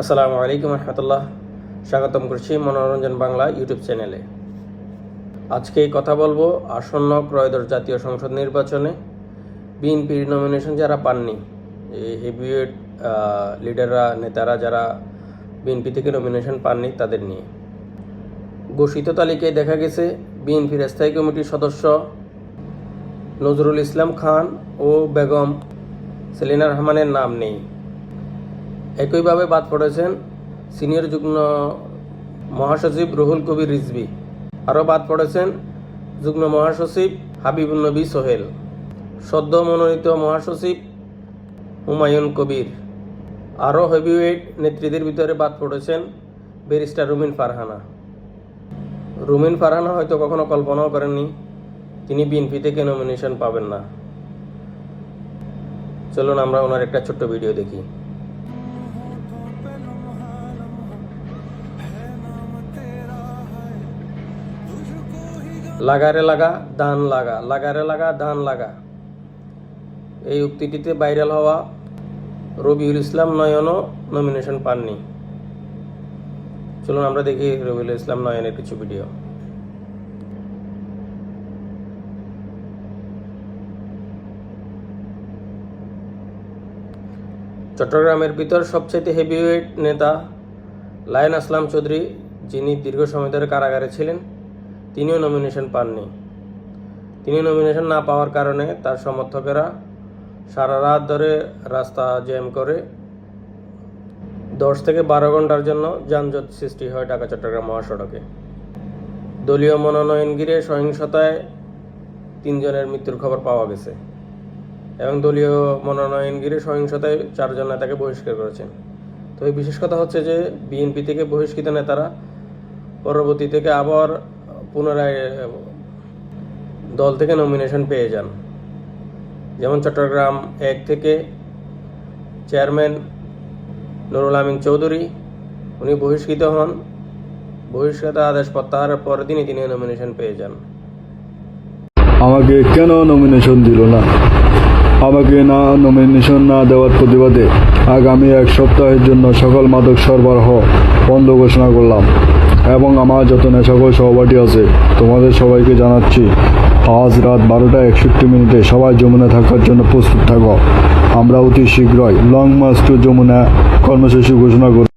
আসসালামু আলাইকুম রহমতুল্লাহ। স্বাগতম করছি মনোরঞ্জন বাংলা ইউটিউব চ্যানেলে। আজকে কথা বলব আসন্ন ত্রয়োদশ জাতীয় সংসদ নির্বাচনে। বিএনপির নমিনেশন যারা পাননি হেভিওয়েট লিডাররা নেতারা যারা বিএনপি থেকে নমিনেশন পাননি তাদের নিয়ে। ঘোষিত তালিকায় দেখা গেছে বিএনপির স্থায়ী কমিটির সদস্য নজরুল ইসলাম খান ও বেগম সেলিনা রহমানের নাম নেই। একইভাবে বাদ পড়েছেন সিনিয়র যুগ্ম মহাসচিব রুহুল কবির রিজভি। আরও বাদ পড়েছেন যুগ্ম মহাসচিব হাবিবুল নবী সোহেল। সদ্য মনোনীত মহাসচিব হুমায়ুন কবির। আরও হেভিওয়েট নেত্রীদের ভিতরে বাদ পড়েছেন ব্যারিস্টার রুমিন ফারহানা। রুমিন ফারহানা হয়তো কখনো কল্পনাও করেননি, তিনি বিএনপি থেকে নমিনেশন পাবেন না। চলুন আমরা ওনার একটা ছোট্ট ভিডিও দেখি। লাগারে লাগা ধান লাগা। লাগারে লাগা ধান লাগা। এই উক্তিটিতে ভাইরাল হওয়া রবিউল ইসলাম নয়নও নমিনেশন পাননি। চলুন আমরা দেখি রবিউল ইসলাম নয়নের কিছু ভিডিও চট্টগ্রামের ভিতর সবচাইতে হেভিওয়েট নেতা লায়ন আসলাম চৌধুরী, যিনি দীর্ঘ সময় ধরে কারাগারে ছিলেন। তিনিও নমিনেশন পাননি। তিনি নমিনেশন না পাওয়ার কারণে তার সমর্থকেরা সারা রাত ধরে রাস্তা জ্যাম করে দশ থেকে বারো ঘণ্টার জন্য যানজট সৃষ্টি হয় ঢাকা, চট্টগ্রাম মহাসড়কে। দলীয় মনোনয়ন ঘিরে সহিংসতায় তিনজনের মৃত্যুর খবর পাওয়া গেছে এবং দলীয় মনোনয়ন ঘিরে সহিংসতায় চারজন নেতাকে বহিষ্কার করেছেন। তো এই বিশেষ কথা হচ্ছে যে বিএনপি থেকে বহিষ্কৃত নেতারা পরবর্তী থেকে আবার পুনরায় দল থেকে নমিনেশন পেয়ে যান। যেমন চট্টগ্রাম এক থেকে চেয়ারম্যান নুরুল আমিন চৌধুরী, উনি বহিষ্কৃত হন। বহিষ্কৃত আদেশ প্রত্যাহারের পরের দিনই তিনি নমিনেশন পেয়ে যান। আমাকে কেন নমিনেশন দিল না? আমাকে না নমিনেশন না দেওয়ার প্রতিবাদে আগামী এক সপ্তাহের জন্য সকল মাদক সরবরাহ বন্ধ ঘোষণা করলাম। এবং আমার যত সকল সহপাঠী আছে, তোমাদের সবাইকে জানাচ্ছি, আজ রাত বারোটা একষট্টি মিনিটে সবাই যমুনা থাকার জন্য প্রস্তুত থাকো। আমরা অতি শীঘ্রই লং মার্চ টু যমুনা কর্মসূচি ঘোষণা করি